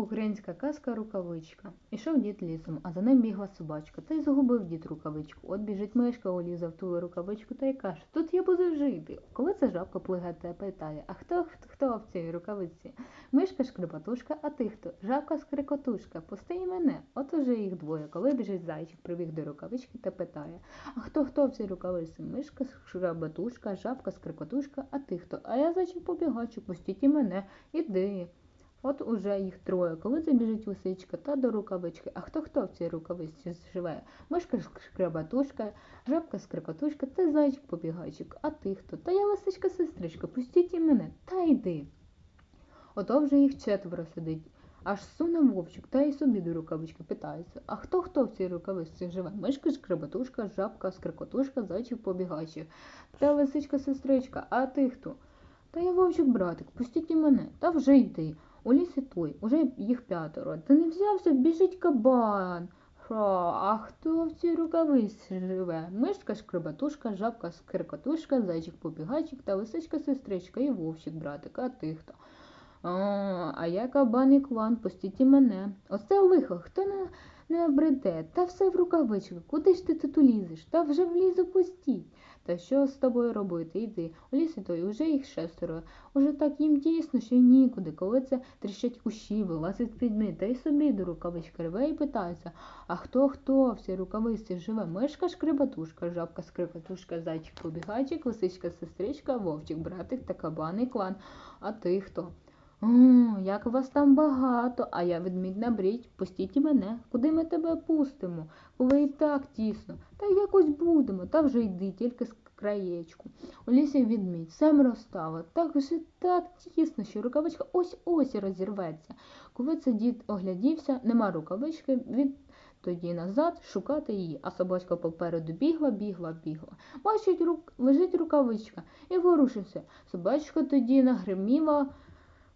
Українська казка рукавичка. Ішов дід лісом, а за ним бігла собачка. Та й загубив дід рукавичку. От біжить мишка, уліза в ту рукавичку та й каже, тут я буду жити. Коли це жабка плигає та питає, а хто, хто, в цій рукавиці? Мишка шкрипатушка, а ти хто? Жабка скрикотушка, пусти і мене. От уже їх двоє. Коли біжить зайчик, прибіг до рукавички та питає, а хто хто в цій рукавиці? Мишка шкребатушка, жабка скрикотушка, а ти хто? А я зайчик побігачу, пустіть і мене, іди. От уже їх троє. Коли це біжить лисичка та до рукавички. А хто хто в цій рукавичці живе? Мишка шкребатушка, жабка скрикотушка та зайчик побігайчик. А ти хто? Та я лисичка сестричка, пустіть і мене, та йди. Ото вже їх четверо сидить. Аж суне вовчик, та й собі до рукавички питається. А хто хто в цій рукавичці живе? Мишка, шкребатушка, жабка, скрикотушка, зайчик побігайчик. Та лисичка сестричка, а ти хто? Та я вовчик братик, пустіть і мене, та вже йди. У лісі той, уже їх п'ятеро. Та не взявся, біжить кабан. Шо, а хто в цій рукавиці живе? Мишка, шкребатушка, жабка, скрикотушка, зайчик побігайчик та лисичка сестричка і вовчик братик, а ти хто? А, а я кабан і кван, пустіть і мене. Оце лихо, хто не, не обреде, та все в рукавичку. Куди ж ти тут улізеш? Та вже влізу пустіть. Та що з тобою робити? Йди. У лісі той уже їх шестеро. Уже так їм тісно, що й нікуди. Коли це тріщать кущі, вилазить підмі, та й собі до рукавички рве і питається, а хто хто в цій рукавиці живе? Мишка шкребатушка, жабка скрипатушка, зайчик побігайчик, лисичка сестричка, вовчик, братик та кабан і клан. А ти хто? О, як вас там багато, а я ведмідь набріть, пустіть мене. Куди ми тебе пустимо? Коли і так тісно. Та якось будемо, та вже йди, тільки з краєчку. У лісі відмідь, семеро стало, так вже так тісно, що рукавичка ось ось розірветься. Коли це дід оглядівся, нема рукавички, від тоді назад шукати її, а собачка попереду бігла, бігла, бігла. Бачить, рук... лежить рукавичка і ворушився. Собачка тоді нагриміла.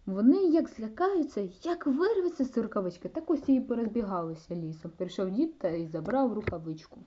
Вони як злякаються, як вирветься з рукавички, так ось і порозбігалися лісом. Прийшов дід та й забрав рукавичку.